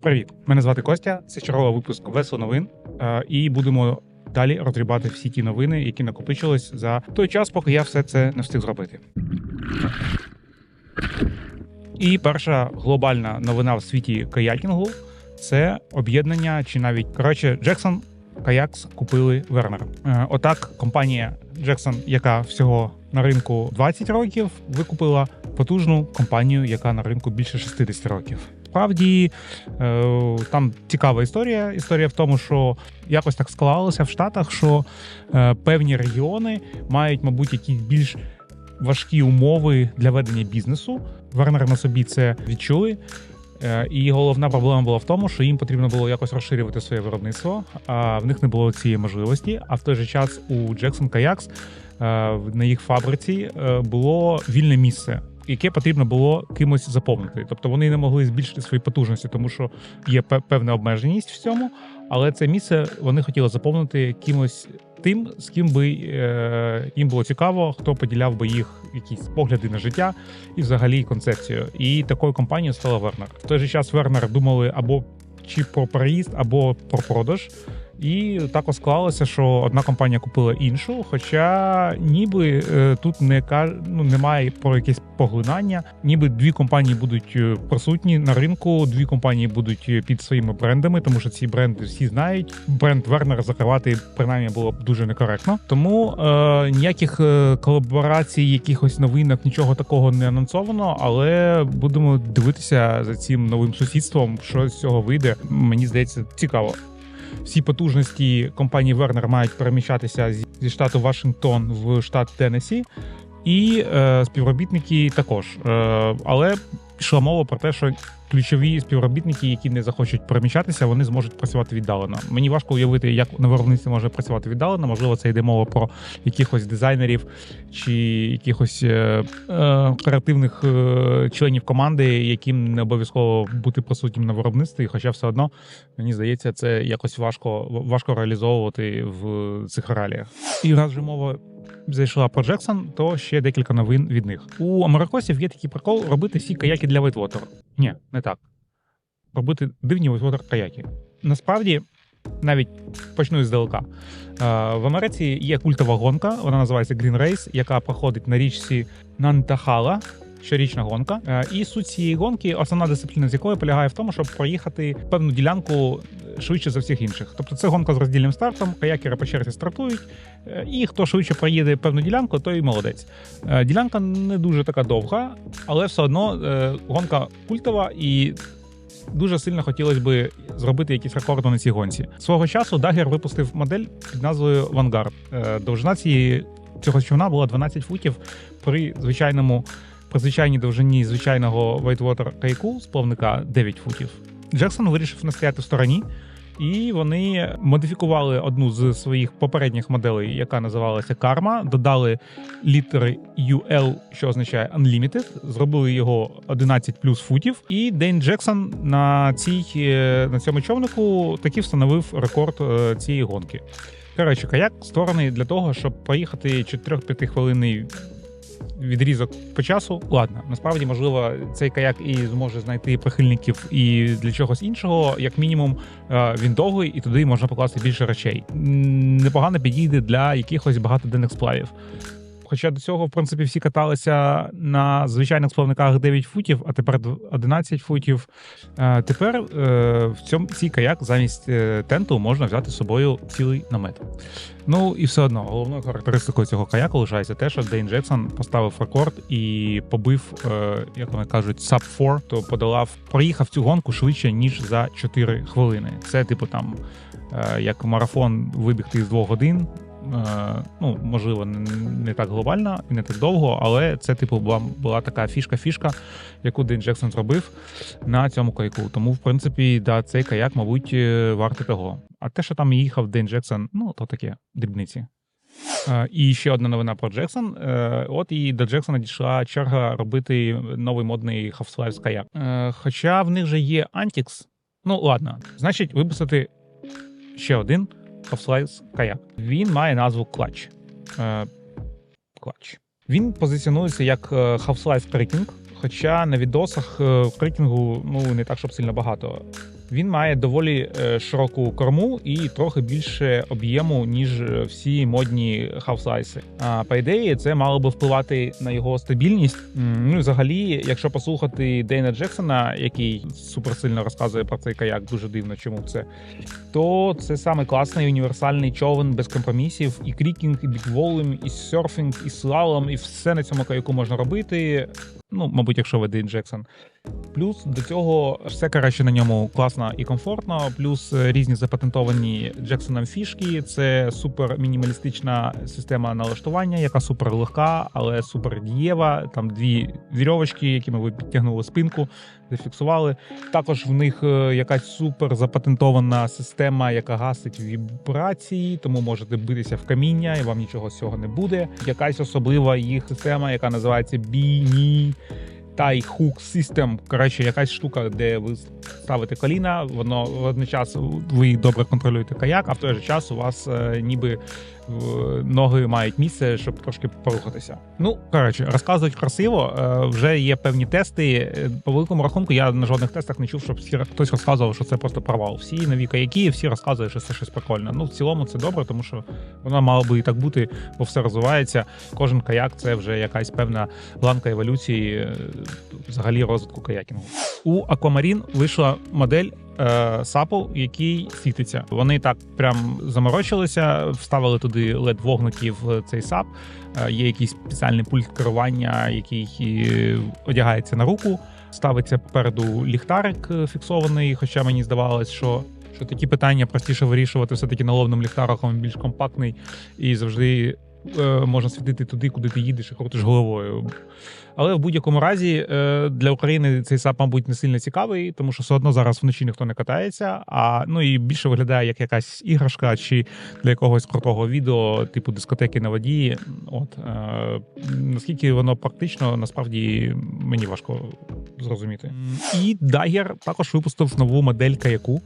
Привіт, мене звати Костя. Це черговий випуск Весело новин. Е, І будемо далі розгрібати всі ті новини, які накопичились за той час, поки я все це не встиг зробити. І перша глобальна новина в світі каякінгу це об'єднання чи навіть коротше Джексон Каякс купили Вернер. Е, Отак, компанія Джексон, яка всього на ринку 20 років, викупила потужну компанію, яка на ринку більше 60 років. Справді е, там цікава історія. Історія в тому, що якось так склалося в Штатах, що е, певні регіони мають, мабуть, якісь більш важкі умови для ведення бізнесу. Вернер на собі це відчули. Е, І головна проблема була в тому, що їм потрібно було якось розширювати своє виробництво, а в них не було цієї можливості. А в той же час у Kayaks е, на їх фабриці було вільне місце, яке потрібно було кимось заповнити. Тобто вони не могли збільшити свої потужності, тому що є певна обмеженість в цьому. Але це місце вони хотіли заповнити кимось тим, з ким би е, їм було цікаво, хто поділяв би їх якісь погляди на життя і взагалі концепцію. І такою компанією стала Вернер. В той же час Вернер думали або чи про переїзд, або про продаж. І так склалося, що одна компанія купила іншу. Хоча ніби е, тут не ну, немає про якесь поглинання, ніби дві компанії будуть е, присутні на ринку, дві компанії будуть е, під своїми брендами, тому що ці бренди всі знають. Бренд Вернер закривати принаймні було б дуже некоректно. Тому е, ніяких колаборацій, якихось новинок, нічого такого не анонсовано. Але будемо дивитися за цим новим сусідством, що з цього вийде. Мені здається, цікаво. Всі потужності компанії Вернер мають переміщатися зі штату Вашингтон в штат Теннесі, і е, співробітники також. Е, але йшла мова про те, що ключові співробітники, які не захочуть переміщатися, вони зможуть працювати віддалено. Мені важко уявити, як на виробництві може працювати віддалено. Можливо, це йде мова про якихось дизайнерів чи якихось е, е, креативних е, членів команди, яким не обов'язково бути присутнім на виробництві, хоча все одно мені здається, це якось важко важко реалізовувати в цих реаліях. І раз же мова зайшла про Джексон, то ще декілька новин від них. У америкосів є такий прикол робити всі каяки для вейтвотеру. Ні, не так. Робити дивні вейтвотер каяки. Насправді. Навіть почну здалека. В Америці є культова гонка, вона називається Green Race, яка проходить на річці Нантахала, щорічна гонка. Е, І суть цієї гонки, основна дисципліна з якої полягає в тому, щоб проїхати певну ділянку швидше за всіх інших. Тобто це гонка з роздільним стартом, каякери по черзі стартують, е, і хто швидше проїде певну ділянку, той молодець. Е, Ділянка не дуже така довга, але все одно е, гонка культова і. Дуже сильно хотілося би зробити якісь рекорди на цій гонці. Свого часу Дагер випустив модель під назвою. Е, Довжина цієї цього човна була 12 футів при звичайному при звичайній довжині звичайного Whitewater каяку з плавника 9 футів. Джексон вирішив не стояти в стороні, і вони модифікували одну з своїх попередніх моделей, яка називалася Karma, додали літери UL, що означає Unlimited, зробили його 11 плюс футів. І Дейн Джексон на цій е, на цьому човнику таки встановив рекорд е, цієї гонки. Коротше, каяк створений для того, щоб проїхати 4-5 хвилинний відрізок по часу. Ладно, насправді, можливо, цей каяк і зможе знайти прихильників і для чогось іншого. Як мінімум, е, він довгий, і туди можна покласти більше речей. Непогано підійде для якихось багатоденних сплавів. Хоча до цього, в принципі, всі каталися на звичайних сплавниках 9 футів, а тепер 11 футів. Е, Тепер е, в цьому цій каяк замість е, тенту можна взяти з собою цілий намет. Ну і все одно головною характеристикою цього каяку лишається те, що Дейн Джексон поставив рекорд і побив, як вони кажуть, sub 4, то подолав, проїхав цю гонку швидше ніж за 4 хвилини. Це типу там як марафон вибігти з 2 годин. Е, Ну, можливо, не- так глобально і не так довго, але це, типу, була, була така фішка-фішка, яку Дейн Джексон зробив на цьому каяку. Тому, в принципі, да, цей каяк, мабуть, е, вартий того. А те, що там їхав Дейн Джексон, ну, то таке, дрібниці. Е, І ще одна новина про Джексон. От і до Джексона дійшла черга робити новий модний Half-Life каяк. Хоча в них же є Antix. Ну, ладно, значить, виписати ще один Half-Life каяк. Він має назву Clutch. Е, Clutch. Він позиціонується як е, Half-Life Крикінг, хоча на відосах е, крикінгу ну, не так, щоб сильно багато. Він має доволі е, широку корму і трохи більше об'єму, ніж е, всі модні хавсайси. А по ідеї, це мало би впливати на його стабільність. Ну взагалі, якщо послухати Дейна Джексона, який суперсильно розказує про цей каяк, дуже дивно, чому це. То це саме класний універсальний човен без компромісів, і крікінг, і бікволим, і серфінг, і слалом, і все на цьому каяку можна робити. Ну, мабуть, якщо ви Дейн Джексон. Плюс до цього все краще на ньому класно і комфортно. Плюс е, різні запатентовані Джексоном фішки. Це супер мінімалістична система налаштування, яка супер легка, але супер дієва. Там дві вірьовочки, якими ви підтягнули спинку, зафіксували. Також в них е, якась супер запатентована система, яка гасить вібрації, тому можете битися в каміння, і вам нічого з цього не буде. Якась особлива їх система, яка називається Біні. Тай Hook System, коротше, якась штука, де ви ставите коліна, воно водночас ви добре контролюєте каяк, а в той же час у вас е, ніби ноги мають місце, щоб трошки порухатися. Ну коротше, розказують красиво. е, вже є певні тести. Е, По великому рахунку, я на жодних тестах не чув, щоб хтось розказував, що це просто провал. Всі нові каяки, всі розказують, що це щось прикольне. Ну в цілому це добре, тому що воно мало би і так бути, бо все розвивається. Кожен каяк це вже якась певна ланка еволюції е, взагалі розвитку каякінгу. У Aquamarine вийшла модель е, сапу, який світиться. Вони так прям заморочилися, вставили туди led вогники в цей сап. Е, є якийсь спеціальний пульт керування, який е, одягається на руку. Ставиться попереду ліхтарик е, фіксований, хоча мені здавалось, що. Що такі питання простіше вирішувати все-таки наловним ліхтариком, він більш компактний і завжди е, можна світити туди, куди ти їдеш і крутиш головою. Але в будь-якому разі е, для України цей САП, мабуть, не сильно цікавий, тому що все одно зараз вночі ніхто не катається. А ну і більше виглядає як якась іграшка чи для якогось крутого відео, типу дискотеки на воді. От е, наскільки воно практично, насправді мені важко зрозуміти. І Dagger також випустив нову модель каяку.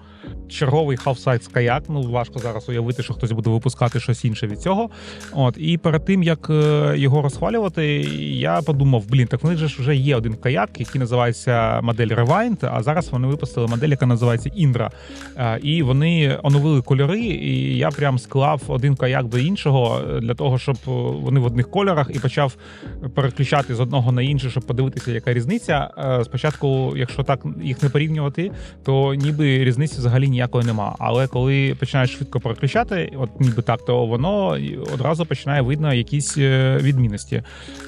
Черговий half-size каяк. Ну важко зараз уявити, що хтось буде випускати щось інше від цього. От і перед тим як е, його розхвалювати, я подумав: блін, так в них же ж вже є один каяк, який називається модель Rewind, А зараз вони випустили модель, яка називається Indra. Е, І вони оновили кольори. І я прям склав один каяк до іншого е, для того, щоб е, вони в одних кольорах і почав переключати з одного на інший, щоб подивитися, яка різниця. Спочатку, якщо так їх не порівнювати, то ніби різниці взагалі ніякої нема. Але коли починаєш швидко переключати, от ніби так, то воно одразу починає видно якісь відмінності.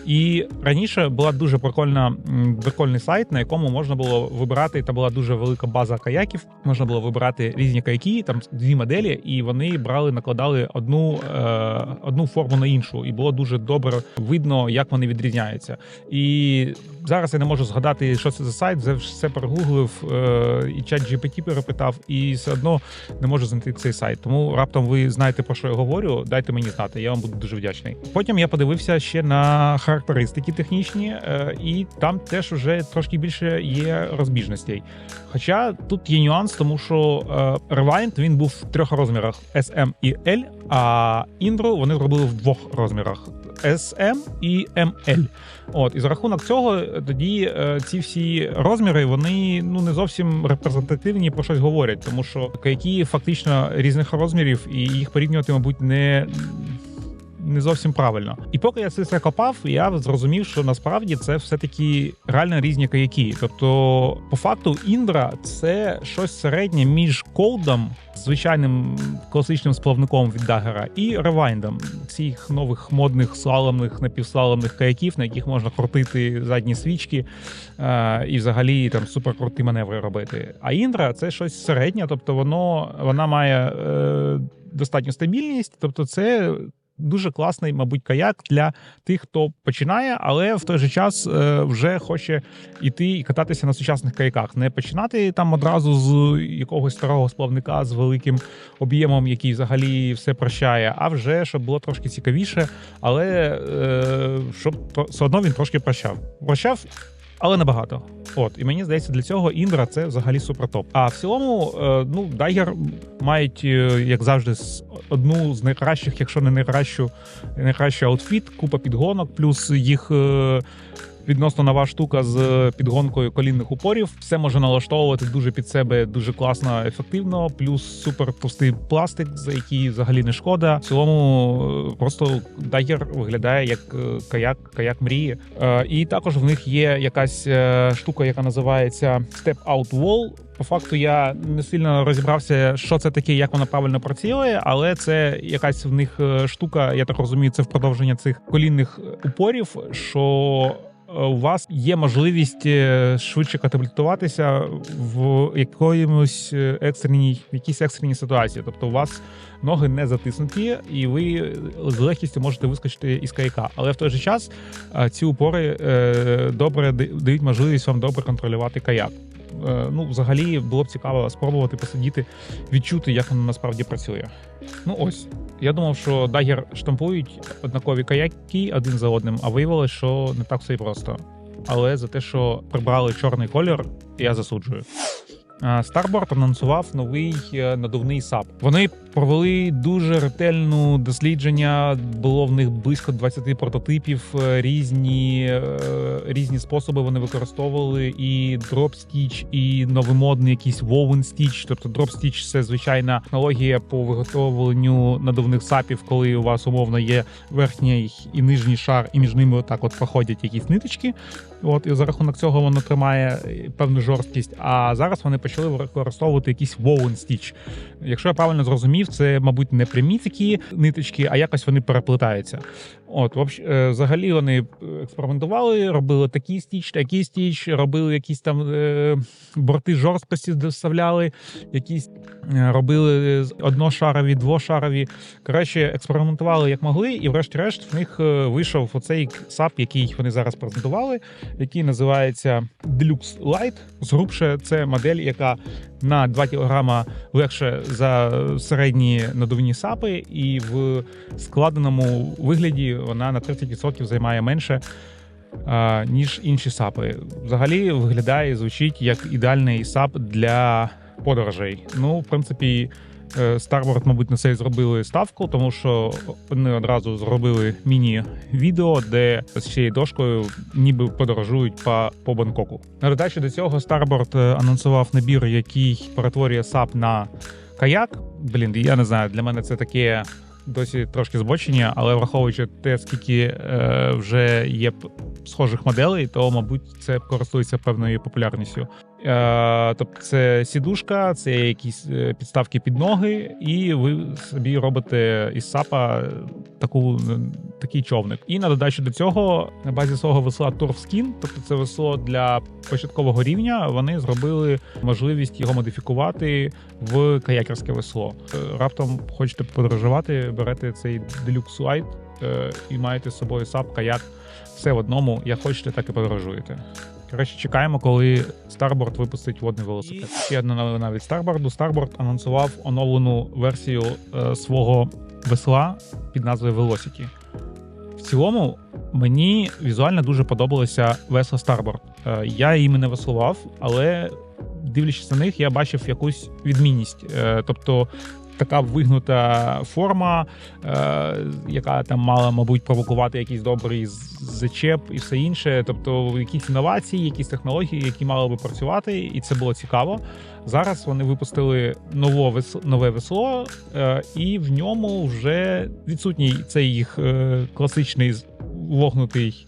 І раніше була дуже прикольна прикольний сайт, на якому можна було вибирати. Та була дуже велика база каяків. Можна було вибирати різні каяки, там дві моделі, і вони брали, накладали одну, е, одну форму на іншу, і було дуже добре видно, як вони відрізняються. І зараз я не можу згадати, що це за сайт. Вже все перегуглив е, і чат GPT перепитав, і все одно не можу знайти цей сайт. Тому раптом ви знаєте про що я говорю. Дайте мені знати, я вам буду дуже вдячний. Потім я подивився ще на характеристики технічні, е, і там теж вже трошки більше є розбіжностей. Хоча тут є нюанс, тому що е, Rewind він був в трьох розмірах: SM і L, а Indro вони зробили в двох розмірах: SM і ML. От і за рахунок цього тоді е, ці всі розміри вони ну не зовсім репрезентативні про щось говорять, тому що каяки фактично різних розмірів, і їх порівнювати, мабуть, не. Не зовсім правильно, і поки я це все копав, я зрозумів, що насправді це все таки реально різні каяки. Тобто, по факту, Індра це щось середнє між колдом, звичайним класичним сплавником від Дагера, і ревайндом цих нових модних слаломних напівслаломних каяків, на яких можна крутити задні свічки е, і взагалі там суперкруті маневри робити. А Індра це щось середнє, тобто воно вона має е, достатню стабільність, тобто це. Дуже класний, мабуть, каяк для тих, хто починає, але в той же час е, вже хоче йти і кататися на сучасних каяках. Не починати там одразу з якогось старого сплавника з великим об'ємом, який взагалі все прощає, а вже щоб було трошки цікавіше, але е, щоб то- все одно він трошки прощав. Прощав. Але небагато. От, і мені здається, для цього Індра це взагалі супертоп. А в цілому, е, ну, Дайгер мають, е, як завжди, одну з найкращих, якщо не найкращу, найкращий аутфіт, купа підгонок, плюс їх. Е, відносно нова штука з підгонкою колінних упорів. Все може налаштовувати дуже під себе, дуже класно, ефективно. Плюс супер простий пластик, за який взагалі не шкода. В цілому е, просто дайгер виглядає як е, каяк, каяк мрії. Е, І також в них є якась е, штука, яка називається Step Out Wall. По факту я не сильно розібрався, що це таке, як вона правильно працює, але це якась в них е, штука, я так розумію, це в продовження цих колінних упорів. що е, у вас є можливість е, швидше катапультуватися в якоїмось е, екстреній, в якійсь екстреній ситуації. Тобто у вас ноги не затиснуті, і ви з легкістю можете вискочити із каяка. Але в той же час е, ці упори е, добре дають можливість вам добре контролювати каяк. Е, Ну, взагалі було б цікаво спробувати посидіти, відчути, як воно насправді працює. Ну ось. Я думав, що дагер штампують однакові каяки один за одним, а виявилось, що не так все і просто. Але за те, що прибрали чорний колір, я засуджую. А, Starboard анонсував новий е, надувний САП. Вони провели дуже ретельну дослідження. Було в них близько 20 прототипів. е, Різні, е, різні способи вони використовували. І Stitch, і новомодний якийсь Woven Stitch. Тобто Stitch – це звичайна технологія по виготовленню надувних сапів, коли у вас умовно є верхній і нижній шар, і між ними отак от проходять якісь ниточки. От і за рахунок цього воно тримає певну жорсткість. А зараз вони почали використовувати якийсь woven stitch. Якщо я правильно зрозумів, це, мабуть, не прямі такі ниточки, а якось вони переплетаються. От, е, взагалі вони експериментували, робили такий стіч, такий стіч, робили якісь там е, борти жорсткості, доставляли, якісь е, робили одношарові, двошарові. Коротше, експериментували як могли, і врешті-решт в них е, вийшов оцей сап, який вони зараз презентували, який називається Deluxe Light. Згрубше, це модель, яка на 2 кг легше за середні надувні сапи, і в складеному вигляді вона на 30% займає менше. Ніж інші сапи. Взагалі виглядає і звучить як ідеальний сап для подорожей. Ну, в принципі, е, Starboard, мабуть, на це і зробили ставку, тому що вони одразу зробили міні-відео, де з цією дошкою ніби подорожують по, по Бангкоку. На додачу до цього Starboard е, анонсував набір, який перетворює сап на каяк. Блін, я не знаю, для мене це таке. Досі трошки збочення, але враховуючи те, скільки е, вже є схожих моделей, то мабуть це користується певною популярністю. Е, тобто, це сідушка, це якісь е, підставки під ноги, і ви собі робите із сапа таку, е, такий човник. І на додачу до цього, на базі свого весла Turfskin, тобто це весло для початкового рівня, вони зробили можливість його модифікувати в каякерське весло. Раптом хочете подорожувати, берете цей Light е, і маєте з собою сап, каяк, все в одному. Як хочете, так і подорожуєте. Коротше, чекаємо, коли Starboard випустить водний велосипед. Ще одна новина від Starboard. Starboard анонсував оновлену версію е, свого весла під назвою Velocity. В цілому мені візуально дуже подобалося весла Starboard. Е, я їми не веслував, але дивлячись на них, я бачив якусь відмінність. Е, тобто така вигнута форма, е, яка там мала, мабуть, провокувати якийсь добрий зачеп і все інше. Тобто, якісь інновації, якісь технології, які мали би працювати, і це було цікаво. Зараз вони випустили нове весло, нове весло, е, і в ньому вже відсутній цей їх е, класичний вогнутий.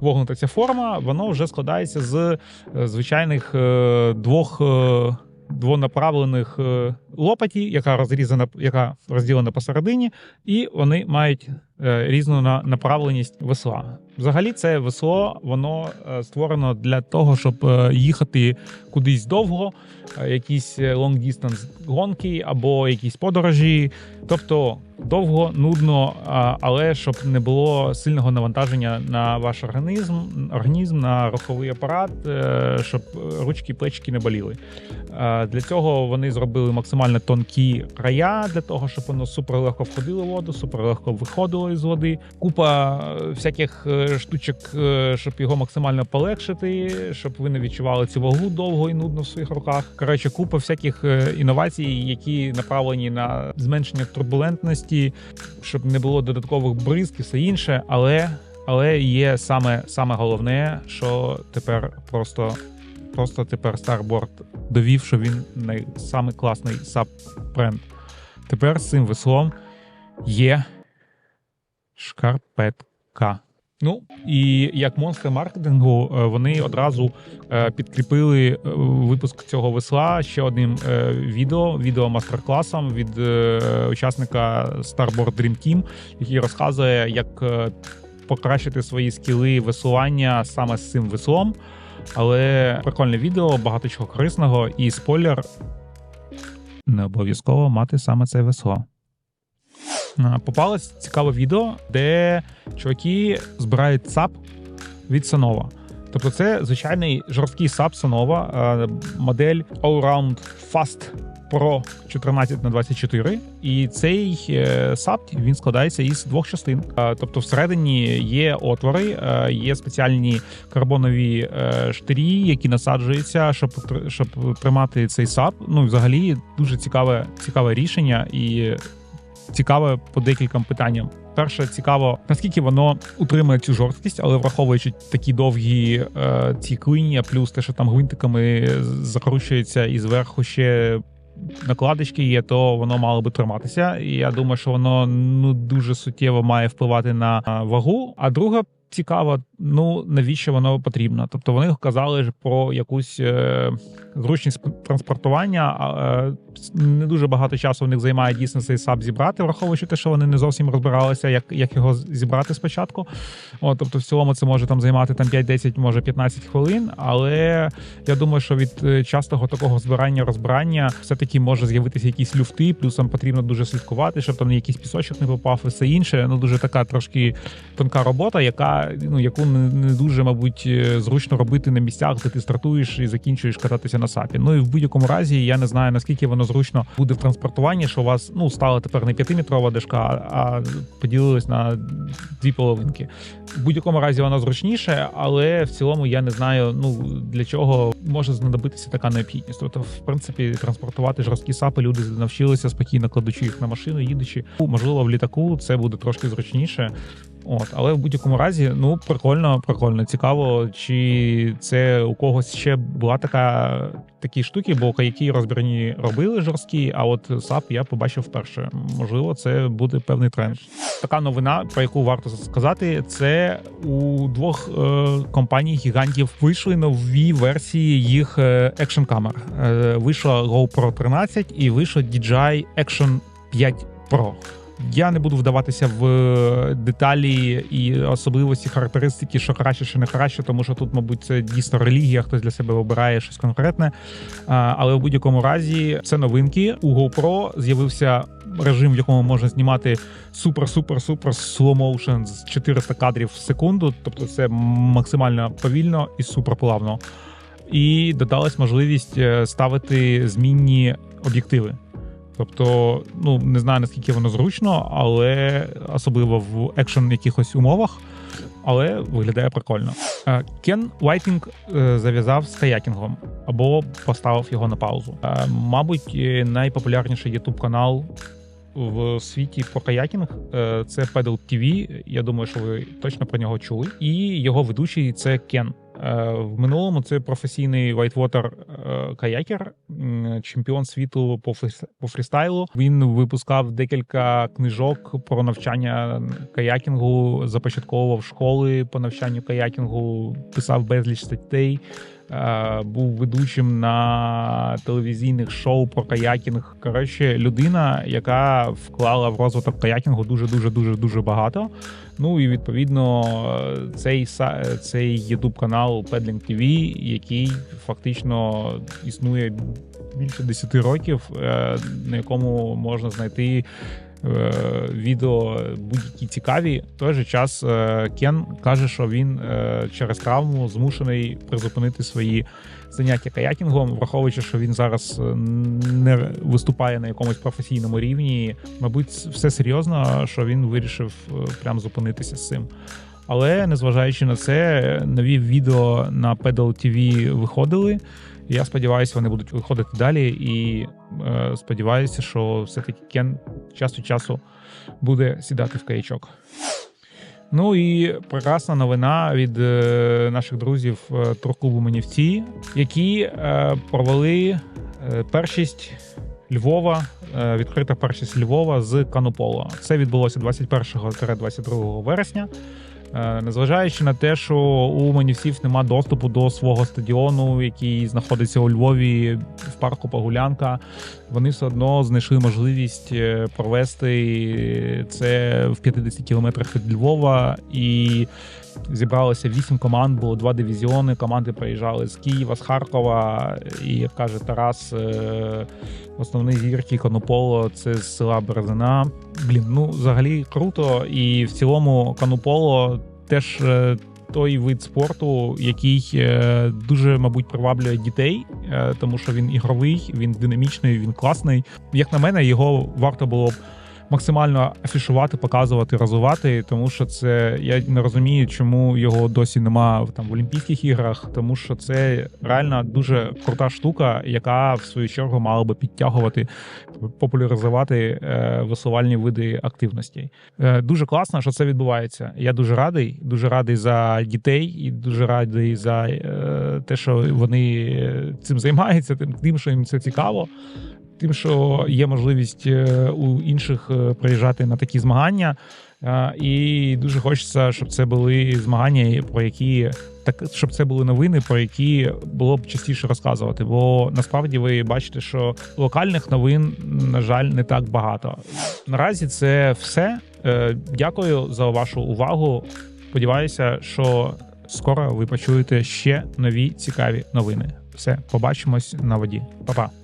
Вогнута ця форма, воно вже складається з е, звичайних е, двох е, двонаправлених е, лопаті, яка розрізана, яка розділена посередині, і вони мають різну на- направленість весла. Взагалі, це весло воно е, створено для того, щоб е, їхати кудись довго, е, якісь long distance гонки або якісь подорожі. Тобто довго, нудно, але щоб не було сильного навантаження на ваш організм, організм на руховий апарат, е, щоб е, ручки, плечики не боліли. Е, Для цього вони зробили максимально тонкі края, для того, щоб воно супер легко входило в воду, супер легко виходило із води. Купа е, всяких е, штучок, е, щоб його максимально полегшити, щоб ви не відчували цю вагу довго і нудно в своїх руках. Коротше, купа всяких інновацій, які направлені на зменшення турбулентності, щоб не було додаткових бризк і все інше, але. Але є саме саме головне, що тепер просто просто тепер Starboard довів, що він най, самий класний саб бренд. Тепер з цим веслом є шкарпетка. Ну і як монстр маркетингу, е, вони одразу е, підкріпили е, випуск цього весла ще одним відео, відео мастер-класом від учасника Starboard Dream Team, який розказує, як покращити свої скіли веслування саме з цим веслом. Але прикольне відео, багато чого корисного, і спойлер не обов'язково мати саме це весло. Попалось цікаве відео, де чуваки збирають САП від Sanova. Тобто це звичайний жорсткий САП Sanova, модель Allround Fast Pro 14 на 24 І цей е, САП він складається із двох частин. Тобто, всередині є отвори, є спеціальні карбонові е, штирі, які насаджуються, щоб щоб тримати цей САП. Ну, взагалі, дуже цікаве, цікаве рішення і цікаве по декільком питанням. Перше, цікаво, наскільки воно утримує цю жорсткість, але враховуючи такі довгі е, ці клинія, плюс те, що там гвинтиками закручується і зверху ще накладочки є, то воно мало би триматися. І я думаю, що воно ну дуже суттєво має впливати на вагу. А друге цікаво, ну навіщо воно потрібно? Тобто вони казали ж про якусь е, зручність транспортування. Е, не дуже багато часу в них займає дійсно цей саб зібрати, враховуючи те, що вони не зовсім розбиралися, як як його зібрати спочатку. От, Тобто, в цілому це може там займати там 5-10, може 15 хвилин. Але я думаю, що від е, частого такого збирання розбирання все-таки може з'явитися якісь люфти, плюсом потрібно дуже слідкувати, щоб там якийсь пісочок не попав і все інше. Ну дуже така трошки тонка робота, яка ну яку не, не дуже, мабуть, е, зручно робити на місцях, де ти стартуєш і закінчуєш кататися на сапі. Ну і в будь-якому разі я не знаю наскільки воно зручно буде в транспортуванні, що у вас ну стала тепер не п'ятиметрова дешка, а поділилась на дві половинки. В будь-якому разі воно зручніше, але в цілому я не знаю, ну для чого може знадобитися така необхідність. Тобто, в принципі, транспортувати жорсткі сапи люди навчилися спокійно кладучи їх на машину, їдучи. Можливо, в літаку це буде трошки зручніше. От, але в будь-якому разі, ну прикольно, прикольно, цікаво, чи це у когось ще була така такі штуки, бо каяки розбірні робили жорсткі. А от САП я побачив вперше. Можливо, це буде певний тренд. Така новина, про яку варто сказати, це у двох е, компаній гігантів вийшли нові версії їх екшн камер. Е, вийшла GoPro 13 і вийшла DJI Action 5 Pro. Я не буду вдаватися в е, деталі і особливості характеристики, що краще, що не краще, тому що тут, мабуть, це дійсно релігія, хтось для себе вибирає щось конкретне. Але в будь-якому разі це новинки. У GoPro з'явився режим, в якому можна знімати супер-супер-супер slow motion з 400 кадрів в секунду, тобто це максимально повільно і суперплавно. І додалась можливість е, ставити змінні об'єктиви. Тобто, ну не знаю наскільки воно зручно, але особливо в екшен якихось умовах, але виглядає прикольно. Е, Кен Вайтінг е, зав'язав з каякінгом або поставив його на паузу. Е, мабуть, найпопулярніший ютуб канал в світі про каякінг це Pedal TV. Я думаю, що ви точно про нього чули. І його ведучий це Кен. Е, в минулому це професійний е, каякер, чемпіон світу по фрістайлу. Він випускав декілька книжок про навчання каякінгу, започатковував школи по навчанню каякінгу, писав безліч статей. Е, був ведучим на телевізійних шоу про каякінг. Коротше, людина, яка вклала в розвиток каякінгу дуже дуже дуже дуже багато. Ну і відповідно цей цей youtube канал Peddling TV, який фактично існує більше 10 років, е, на якому можна знайти. Е, відео будь-які цікаві. В той же час е, Кен каже, що він через травму змушений призупинити свої заняття каякінгом, враховуючи, що він зараз не виступає на якомусь професійному рівні. Мабуть, все серйозно, що він вирішив прям зупинитися з цим. Але незважаючи на це, нові відео на Pedal TV виходили. Я сподіваюся, вони будуть виходити далі, і е, сподіваюся, що все-таки Кен час від часу буде сідати в каячок. Ну і прекрасна новина від е, наших друзів е, турклубу Манівці, які е, провели е, першість Львова, е, відкрита першість Львова з канополо. Це відбулося 21-22 вересня. Е, Незважаючи на те, що у манівців нема доступу до свого стадіону, який знаходиться у Львові в парку Погулянка, вони все одно знайшли можливість е, провести це в 50 кілометрах від Львова і. Зібралося вісім команд, було два дивізіони. Команди приїжджали з Києва, з Харкова. І як каже Тарас, е, основний зірки Конополо це з села Березина. Блін, ну взагалі круто. І в цілому Конополо теж е, той вид спорту, який е, дуже, мабуть, приваблює дітей, тому що він ігровий, він динамічний, він класний. Як на мене, його варто було б. Максимально афішувати, показувати, розвивати, тому що це я не розумію, чому його досі нема там в Олімпійських іграх, тому що це реально дуже крута штука, яка в свою чергу мала би підтягувати, популяризувати е, висувальні види активностей. Е, дуже класно, що це відбувається. Я дуже радий, дуже радий за дітей і дуже радий за е, те, що вони цим займаються, тим, тим, що їм це цікаво. Тим, що є можливість е, у інших е, приїжджати на такі змагання, Е, і дуже хочеться, щоб це були змагання, про які так, щоб це були новини, про які було б частіше розказувати. Бо насправді ви бачите, що локальних новин, на жаль, не так багато. Наразі це все. Дякую за вашу увагу. Сподіваюся, що скоро ви почуєте ще нові цікаві новини. Все, побачимось на воді. Па-па.